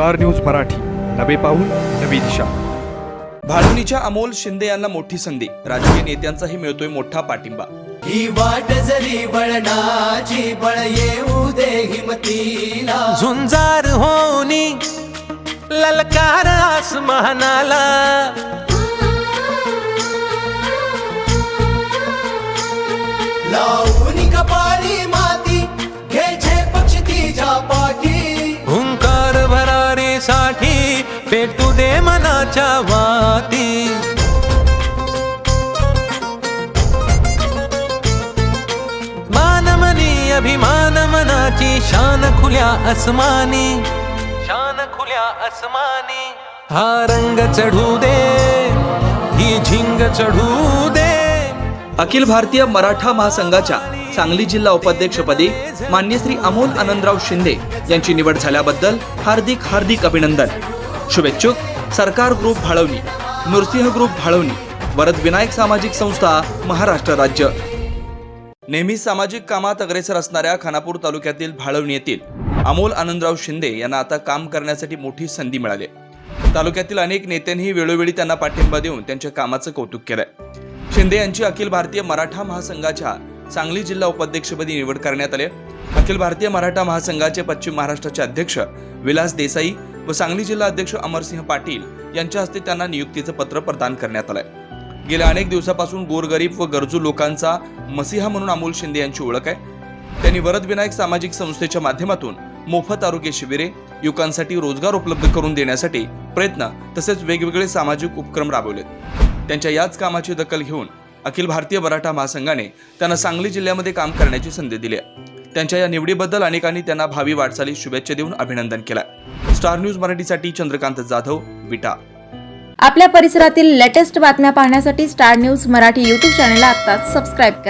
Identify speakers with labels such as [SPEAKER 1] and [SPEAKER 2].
[SPEAKER 1] Star news Marathi. नवे पाऊल नवी दिशा.
[SPEAKER 2] भाळवणीच्या अमोल शिंदे यांना मोठी संधी. राजकीय नेत्यांचाही मिळतोय मोठा पाठिंबा.
[SPEAKER 3] ही वाट जरी बळणाची बळ येऊ दे हिमतीला.
[SPEAKER 4] झुंजार होनी ललकार आसमानाला.
[SPEAKER 3] लावून कपाळी माती
[SPEAKER 4] भरारीसाठी पेटू दे मनाच्या वाती. मानमनी अभिमान मनाची शान खुल्या अस्मानी शान खुल्या अस्मानी हा रंग चढू दे ही झिंग चढू दे.
[SPEAKER 2] अखिल भारतीय मराठा महासंघाच्या सांगली जिल्हा उपाध्यक्षपदी मान्य श्री अमोल आनंदराव शिंदे यांची निवड झाल्याबद्दल हार्दिक हार्दिक अभिनंदन. शुभेच्छुक सरकार ग्रुप भाळवणी नृसिंह ग्रुप भाळवणी वरद विनायक सामाजिक संस्था महाराष्ट्र राज्य. नेहमी सामाजिक कामात अग्रेसर असणाऱ्या खानापूर तालुक्यातील भाळवणी येथील अमोल आनंदराव शिंदे यांना आता काम करण्यासाठी मोठी संधी मिळाली. तालुक्यातील अनेक नेत्यांनी वेळोवेळी त्यांना पाठिंबा देऊन त्यांच्या कामाचं कौतुक केलंय. शिंदे यांची अखिल भारतीय मराठा महासंघाच्या सांगली जिल्हा उपाध्यक्षपदी निवड करण्यात आली अखिल भारतीय मराठा महासंघाचे पश्चिम महाराष्ट्राचे अध्यक्ष विलास देसाई व सांगली जिल्हा अध्यक्ष अमरसिंह पाटील यांच्या हस्ते त्यांना नियुक्तीचं पत्र प्रदान करण्यात आलंय. गेल्या अनेक दिवसापासून गोरगरीब व गरजू लोकांचा मसिहा म्हणून अमोल शिंदे यांची ओळख आहे. त्यांनी वरदविनायक सामाजिक संस्थेच्या माध्यमातून मोफत आरोग्य शिबिरे युवकांसाठी रोजगार उपलब्ध करून देण्यासाठी प्रयत्न तसेच वेगवेगळे सामाजिक उपक्रम राबवलेत. त्यांच्या याच कामाची दखल घेऊन अखिल भारतीय मराठा महासंघाने त्यांना सांगली जिल्ह्यामध्ये काम करण्याची संधी दिली त्यांच्या या निवडीबद्दल अनेकांनी त्यांना भावी वाटचाली शुभेच्छा देऊन अभिनंदन केलं स्टार न्यूज मराठीसाठी चंद्रकांत जाधव विटा.
[SPEAKER 5] आपल्या परिसरातील लेटेस्ट बातम्या पाहण्यासाठी स्टार न्यूज मराठी यूट्यूब चॅनलला आत्ताच सबस्क्राईब करा.